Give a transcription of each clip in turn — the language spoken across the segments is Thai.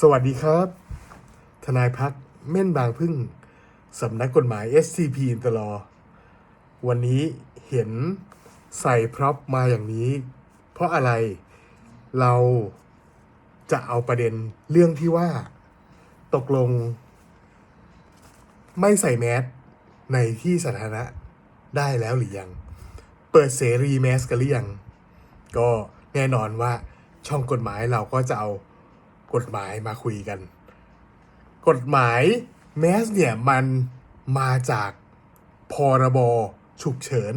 สวัสดีครับ ทนายพักเม่นบางพึ่ง สำนักกฎหมาย SCP อินตลอวันนี้เห็นใส่พร็อพมาอย่างนี้ เพราะอะไรเราจะเอาประเด็นเรื่องที่ว่า ตกลง ไม่ใส่แมสในที่สาธารณะได้แล้วหรือยัง เปิดเสรีแมสกันหรือยัง ก็แน่นอนว่าช่องกฎหมายเราก็จะเอา กฎหมายมาคุยกัน กฎหมายแมสเนี่ยมันมาจากพรบฉุกเฉิน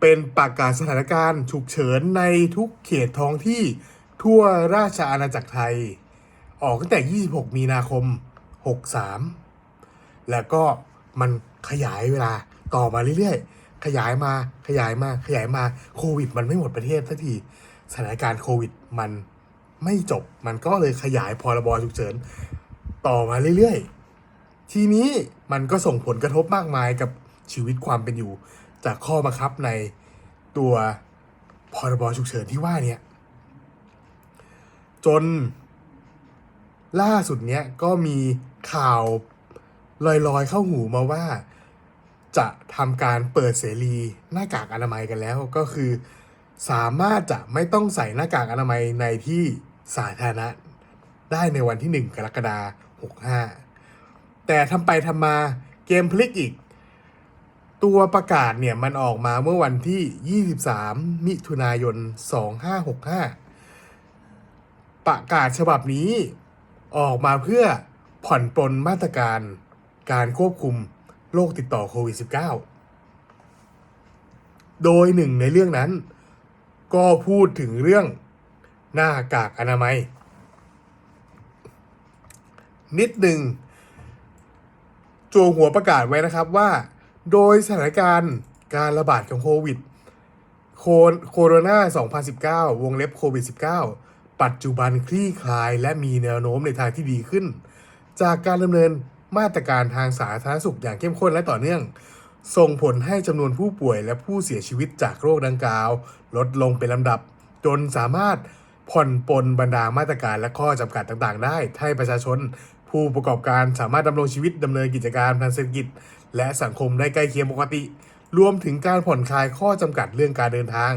เป็นประกาศสถานการณ์ฉุกเฉินในทุกเขตท้องที่ทั่วราชอาณาจักรไทย ออกตั้งแต่ 26 มีนาคม 63 แล้วก็มันขยายเวลาต่อมาเรื่อยๆ ขยายมาขยายมาขยายมาโควิด มันไม่หมดประเทศสักทีสถานการณ์โควิด มัน ไม่จบมันก็เลยขยายพรบฉุกเฉินต่อมาเรื่อยๆ ทีนี้มันก็ส่งผลกระทบมากมายกับชีวิตความเป็นอยู่ จากข้อบังคับในตัวพรบฉุกเฉินที่ว่าเนี่ยจน ล่าสุดเนี้ยก็มีข่าวลอยๆเข้าหูมาว่า จะทำการเปิดเสรีหน้ากากอนามัยกันแล้วก็คือ สามารถจะไม่ต้องใส่หน้ากากอนามัยในที่ สาธารณะ ได้ในวันที่ 1 กรกฎาคม65 แต่ทำไปทำมาเกมพลิกอีก ตัวประกาศเนี่ยมันออกมาเมื่อวันที่ 23 มิถุนายน 2565 ประกาศฉบับนี้ออกมาเพื่อผ่อนปลนมาตรการการควบคุมโรคติดต่อโควิด -19 โดยหนึ่งในเรื่องนั้น ก็พูดถึงเรื่อง หน้ากากอนามัย นิดหนึ่งโจวหัวประกาศไว้นะครับว่า โดยสถานการณ์การระบาดของโควิดโคโคโรนา 2019 วงเล็บโควิด -19 ปัจจุบันคลี่คลายและมีแนวโน้มในทางที่ดีขึ้น จากการดำเนินมาตรการทางสาธารณสุขอย่างเข้มข้นและต่อเนื่อง ส่งผลให้จำนวนผู้ป่วยและผู้เสียชีวิตจากโรคดังกล่าว ลดลงเป็นลำดับ จนสามารถ ผ่อนปลนบรรดามาตรการและข้อจำกัดต่างๆ ได้ ให้ประชาชนผู้ประกอบการสามารถดำรงชีวิตดำเนินกิจการทางเศรษฐกิจ และสังคมได้ใกล้เคียงปกติ รวมถึงการผ่อนคลายข้อจำกัดเรื่องการเดินทาง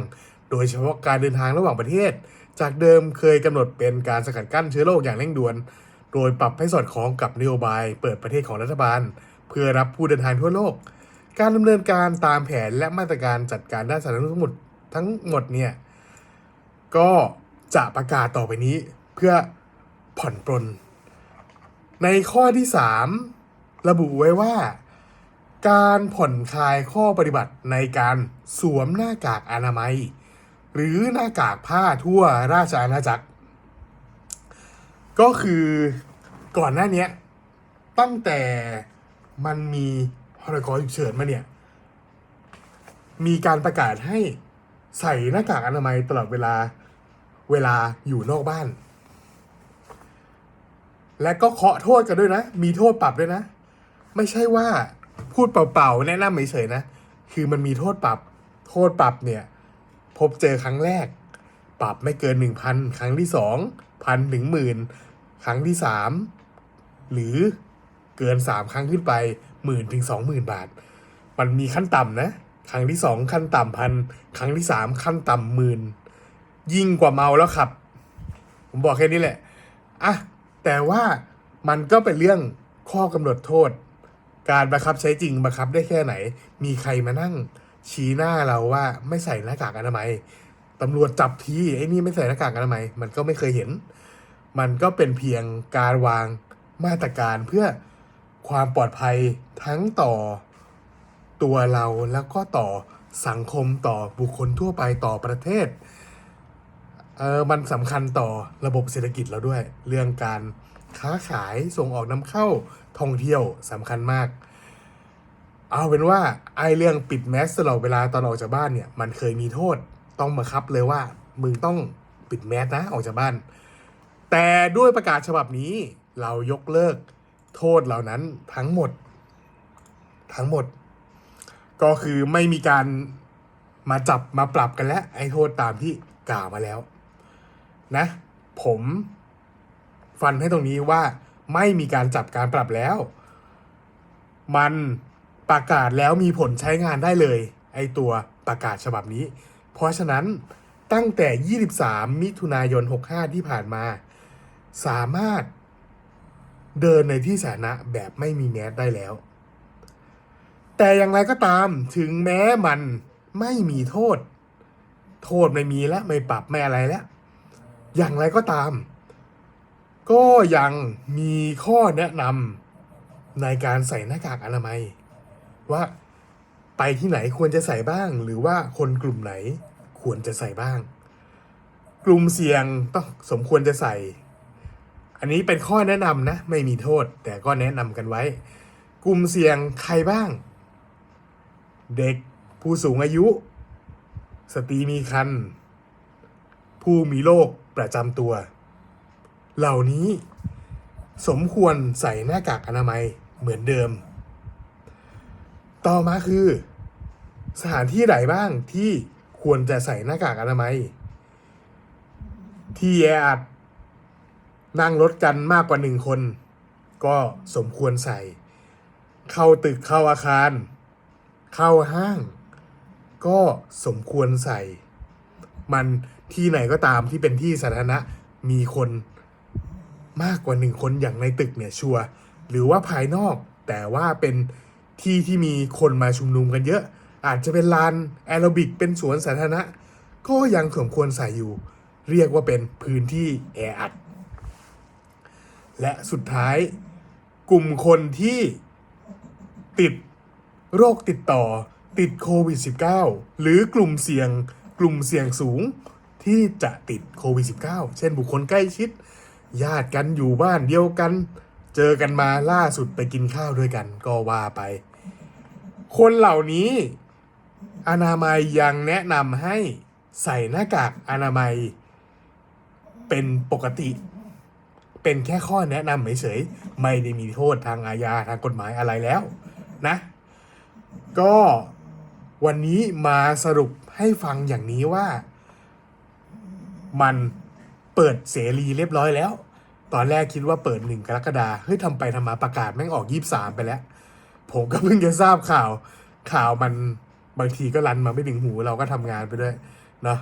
โดยเฉพาะการเดินทางระหว่างประเทศ จากเดิมเคยกำหนดเป็นการสกัดกั้นเชื้อโรคอย่างเร่งด่วน โดยปรับให้สอดคล้องกับนโยบายเปิดประเทศของรัฐบาล เพื่อรับผู้เดินทางทั่วโลก การดำเนินการตามแผนและมาตรการจัดการด้านสาธารณสุขทั้งหมดเนี่ยก็ จะประกาศต่อไปนี้เพื่อผ่อนปลน ในข้อที่ 3 ระบุไว้ว่า การผ่อนคลายข้อปฏิบัติในการสวมหน้ากากอนามัย หรือหน้ากากผ้าทั่วราชอาณาจักร ก็คือก่อนหน้านี้ตั้งแต่มันมีพรกฉุกเฉินมาเนี่ย มีการประกาศให้ใส่หน้ากากอนามัยตลอดเวลา เวลาอยู่นอกบ้าน และก็เคาะโทษกันด้วยนะ มีโทษปรับด้วยนะ ไม่ใช่ว่าพูดเปล่าๆแนะนำเฉยๆนะ คือมันมีโทษปรับ โทษปรับเนี่ย พบเจอครั้งแรก ปรับไม่เกินหนึ่งพันครั้งที่สองพันถึงหมื่นครั้งที่สามหรือเกินสามครั้งขึ้นไปหมื่นถึงสองหมื่นบาท มันมีขั้นต่ำนะ ครั้งที่สองขั้นต่ำพัน ครั้งที่สามขั้นต่ำหมื่น ยิ่งกว่าเมาแล้วขับ ผมบอกแค่นี้แหละอะแต่ว่ามันก็เป็นเรื่องข้อกำหนดโทษ การบังคับใช้จริงบังคับได้แค่ไหน มีใครมานั่ง ชี้หน้าเราว่าไม่ใส่หน้ากากอนามัยตำรวจจับทีไอ้นี่ไม่ใส่หน้ากากอนามัยมันก็ไม่เคยเห็น มันก็เป็นเพียงการวางมาตรการเพื่อความปลอดภัยทั้งต่อตัวเราแล้วก็ต่อสังคมต่อบุคคลทั่วไปต่อประเทศ เออมันสำคัญต่อระบบเศรษฐกิจเราด้วย เรื่องการค้าขายส่งออกนำเข้าท่องเที่ยวสำคัญมาก เอาเป็นว่าไอเรื่องปิดแมสตลอดเวลาตอนออกจากบ้านเนี่ย มันเคยมีโทษต้องบังคับเลยว่า มึงต้องปิดแมสนะออกจากบ้าน แต่ด้วยประกาศฉบับนี้เรายกเลิกโทษเหล่านั้นทั้งหมด ทั้งหมด ก็คือไม่มีการมาจับมาปรับกันแล้ว ไอ้โทษตามที่กล่าวมาแล้ว นะ ผมฟันให้ตรงนี้ว่าไม่มีการจับการปรับแล้ว มันประกาศแล้วมีผลใช้งานได้เลย ไอตัวประกาศฉบับนี้ เพราะฉะนั้นตั้งแต่ 23 มิถุนายน 65 ที่ผ่านมา สามารถเดินในที่สาธารณะแบบไม่มีแมสได้แล้ว แต่อย่างไรก็ตามถึงแม้มันไม่มีโทษ โทษไม่มีแล้วไม่ปรับไม่อะไรแล้ว อย่างไรก็ตาม ก็ยังมีข้อแนะนำในการใส่หน้ากากอนามัย ว่าไปที่ไหนควรจะใส่บ้าง หรือว่าคนกลุ่มไหนควรจะใส่บ้าง กลุ่มเสี่ยงต้องสมควรจะใส่ อันนี้เป็นข้อแนะนำนะไม่มีโทษ แต่ก็แนะนำกันไว้ กลุ่มเสี่ยงใครบ้าง เด็กผู้สูงอายุ สตรีมีครรภ์ ผู้มีโรคประจำตัว เหล่านี้สมควรใส่หน้ากากอนามัยเหมือนเดิม ต่อมาคือ สถานที่ไหนบ้างที่ควรจะใส่หน้ากากอนามัย ที่แออัดนั่งรถกันมากกว่าหนึ่งคน ก็สมควรใส่ เข้าตึกเข้าอาคาร เข้าห้าง ก็สมควรใส่ มันที่ไหนก็ตามที่เป็นที่สาธารณะมีคนมากกว่าหนึ่งคนอย่างในตึกเนี่ยชัวร์หรือว่าภายนอก แต่ว่าเป็นที่ที่มีคนมาชุมนุมกันเยอะ อาจจะเป็นลานแอโรบิกเป็นสวนสาธารณะ ก็ยังสมควรใส่อยู่ เรียกว่าเป็นพื้นที่แออัด และสุดท้ายกลุ่มคนที่ติดโรคติดต่อติดโควิด -19 หรือกลุ่มเสี่ยง ลุ่มเสี่ยงสูงที่จะติดโควิด -19 เช่นบุคคลใกล้ชิด ญาติกันอยู่บ้านเดียวกัน เจอกันมาล่าสุดไปกินข้าวด้วยกันก็ว่าไป คนเหล่านี้ อนามัยยังแนะนำให้ใส่หน้ากากอนามัย เป็นปกติ เป็นแค่ข้อแนะนำเฉยๆไม่ได้มีโทษทางอาญาทางกฎหมายอะไรแล้วนะ ก็วันนี้มาสรุป ให้ฟังอย่างนี้ว่า มันเปิดเสรีเรียบร้อยแล้ว ตอนแรกคิดว่าเปิดหนึ่งกรกฎาเฮ้ยทำไปทำมาประกาศแม่งออกยี่สามไปแล้ว ผมก็เพิ่งจะทราบข่าว ข่าวมันบางทีก็รันมาไม่ถึงหูเราก็ทำงานไปด้วยเนาะ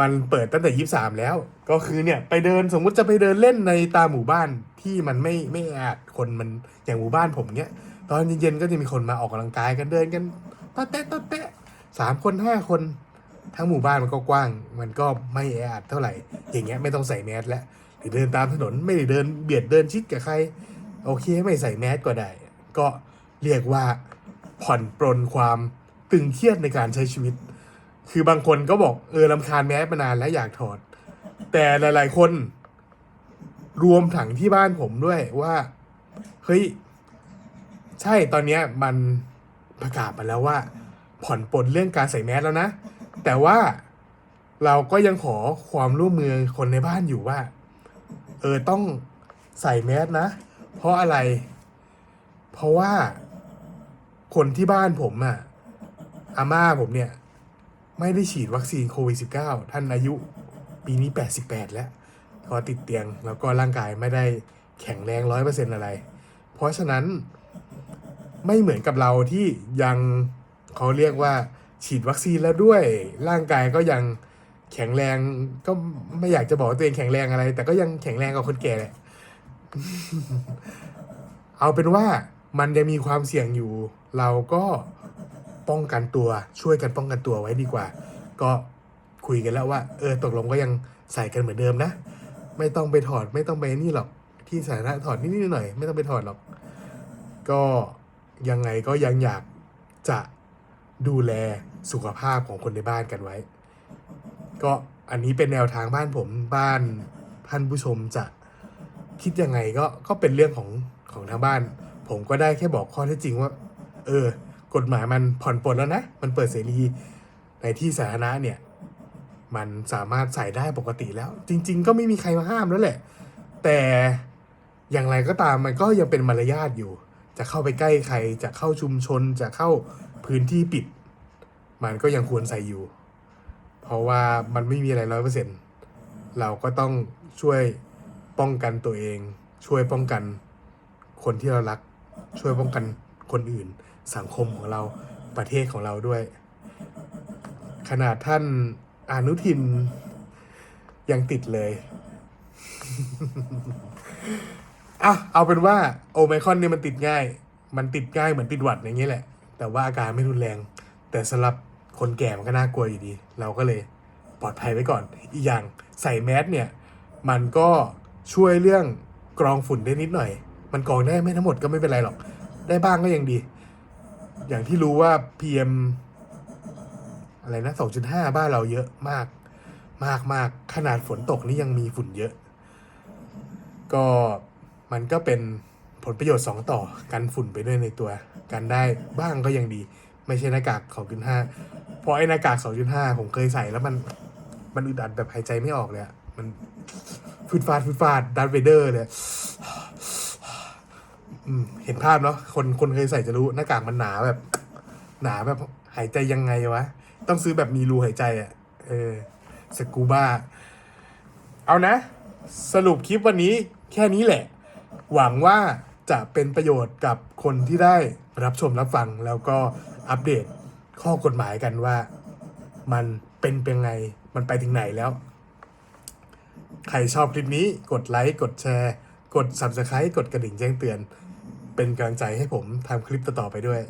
มันเปิดตั้งแต่ยี่สามแล้ว ก็คือเนี่ยไปเดินสมมุติจะไปเดินเล่นในตามหมู่บ้านที่มันไม่ไม่แออัดคนมันอย่างหมู่บ้านผมเนี่ยตอนเย็นๆก็จะมีคนมาออกกำลังกายกันเดินกันตะแตะตะแตะ สามคนห้าคนทั้งหมู่บ้านมันก็กว้าง มันก็ไม่แออัดเท่าไหร่ อย่างเงี้ยไม่ต้องใส่แมสแล้วหรือเดินตามถนนไม่ได้เดินเบียดเดินชิดกับใคร โอเคไม่ใส่แมสก็ได้ ก็เรียกว่าผ่อนปรนความตึงเครียดในการใช้ชีวิต คือบางคนก็บอกเออลำคาญแมสมานานแล้วอยากถอด แต่หลาย ๆ คน รวมถังที่บ้านผมด้วยว่าเฮ้ยใช่ตอนเนี้ยมันประกาศมาแล้วว่า ผ่อนปลนเรื่องการใส่แมสแล้วนะ แต่ว่าเราก็ยังขอความร่วมมือคนในบ้านอยู่ว่า เออต้องใส่แมสนะ เพราะอะไร เพราะว่าคนที่บ้านผมอะอาม่าผมเนี่ย ไม่ได้ฉีดวัคซีนโควิด -19 ท่านอายุปีนี้ 88 แล้วก็ติดเตียงแล้วก็ร่างกายไม่ได้แข็งแรงร้อยเปอร์เซ็นอะไร เพราะฉะนั้นไม่เหมือนกับเราที่ยัง เขาเรียกว่าฉีดวัคซีนแล้วด้วย ร่างกายก็ยังแข็งแรงก็ไม่อยากจะบอกว่าตัวเองแข็งแรงอะไร แต่ก็ยังแข็งแรงกว่าคนแก่แหละเอาเป็นว่ามันยังมีความเสี่ยงอยู่ เราก็ป้องกันตัวช่วยกันป้องกันตัวไว้ดีกว่า ก็คุยกันแล้วว่า เออตกลงก็ยังใส่กันเหมือนเดิมนะ ไม่ต้องไปถอดไม่ต้องไปนี่หรอก ที่สาธารณะถอดนิดๆหน่อยไม่ต้องไปถอดหรอก ก็ยังไงก็ยังอยากจะ ดูแลสุขภาพของคนในบ้านกันไว้ ก็อันนี้เป็นแนวทางบ้านผมบ้านท่านผู้ชมจะคิดยังไงก็ก็เป็นเรื่องของของทางบ้าน ผมก็ได้แค่บอกข้อเท็จจริงว่า เออ กฎหมายมันผ่อนปลนแล้วนะ มันเปิดเสรีในที่สาธารณะเนี่ย มันสามารถใส่ได้ปกติแล้ว จริง ๆ ก็ไม่มีใครมาห้ามแล้วแหละ แต่อย่างไรก็ตามมันก็ยังเป็นมารยาทอยู่ จะเข้าไปใกล้ใคร จะเข้าชุมชน จะเข้าพื้นที่ปิด มันก็ยังควรใส่อยู่ เพราะว่ามันไม่มีอะไรร้อยเปอร์เซ็นต์เราก็ต้องช่วยป้องกันตัวเอง ช่วยป้องกันคนที่เรารัก ช่วยป้องกันคนอื่น สังคมของเราประเทศของเราด้วย ขนาดท่านอนุทินยังติดเลย อะเอาเป็นว่าโอไมคอนเนี่ยมันติดง่าย มันติดง่ายเหมือนติดหวัดอย่างนี้แหละ แต่ว่าอาการไม่รุนแรง แต่สำหรับคนแก่มันก็น่ากลัวอยู่ดี เราก็เลยปลอดภัยไว้ก่อน อีกอย่างใส่แมสเนี่ย มันก็ช่วยเรื่องกรองฝุ่นได้นิดหน่อย มันกรองได้ไม่ทั้งหมดก็ไม่เป็นไรหรอก ได้บ้างก็ยังดี อย่างที่รู้ว่า PM อะไรนะ 2.5 บ้านเราเยอะมาก มากมากขนาดฝนตกนี่ยังมีฝุ่นเยอะ ก็ มันก็เป็นผลประโยชน์สองต่อกันฝุ่นไปด้วยในตัวกันได้บ้างก็ยังดี ไม่ใช่หน้ากาก2.5เพราะไอ้หน้ากาก2.5ผมเคยใส่แล้วมันมันอึดอัดแบบหายใจไม่ออกเลยอะมันฟืดฟาดฟืดฟาดดัตเวเดอร์เลยเห็นภาพเนาะคนคนเคยใส่จะรู้หน้ากากมันหนาแบบ หนาแบบหายใจยังไงวะ ต้องซื้อแบบมีรูหายใจอะ่ะ เออสกูบ้า เอานะ สรุปคลิปวันนี้แค่นี้แหละ หวังว่าจะเป็นประโยชน์กับคนที่ได้รับชมรับฟังแล้วก็อัปเดตข้อกฎหมายกันว่ามันเป็นเป็นไง มันไปถึงไหนแล้ว ใครชอบคลิปนี้กดไลค์ กดแชร์ กด Subscribe กดกระดิ่งแจ้งเตือน เป็นกำลังใจให้ผมทำคลิปต่อๆไปด้วย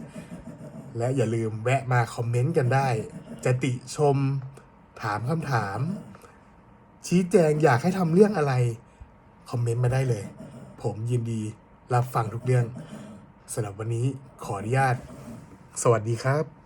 และอย่าลืมแวะมาคอมเมนต์กันได้ จะติชม ถามคำถาม ชี้แจงอยากให้ทำเรื่องอะไร คอมเมนต์มาได้เลย ผมยินดีรับฟังทุกเรื่องสำหรับวันนี้ขออนุญาต สวัสดีครับ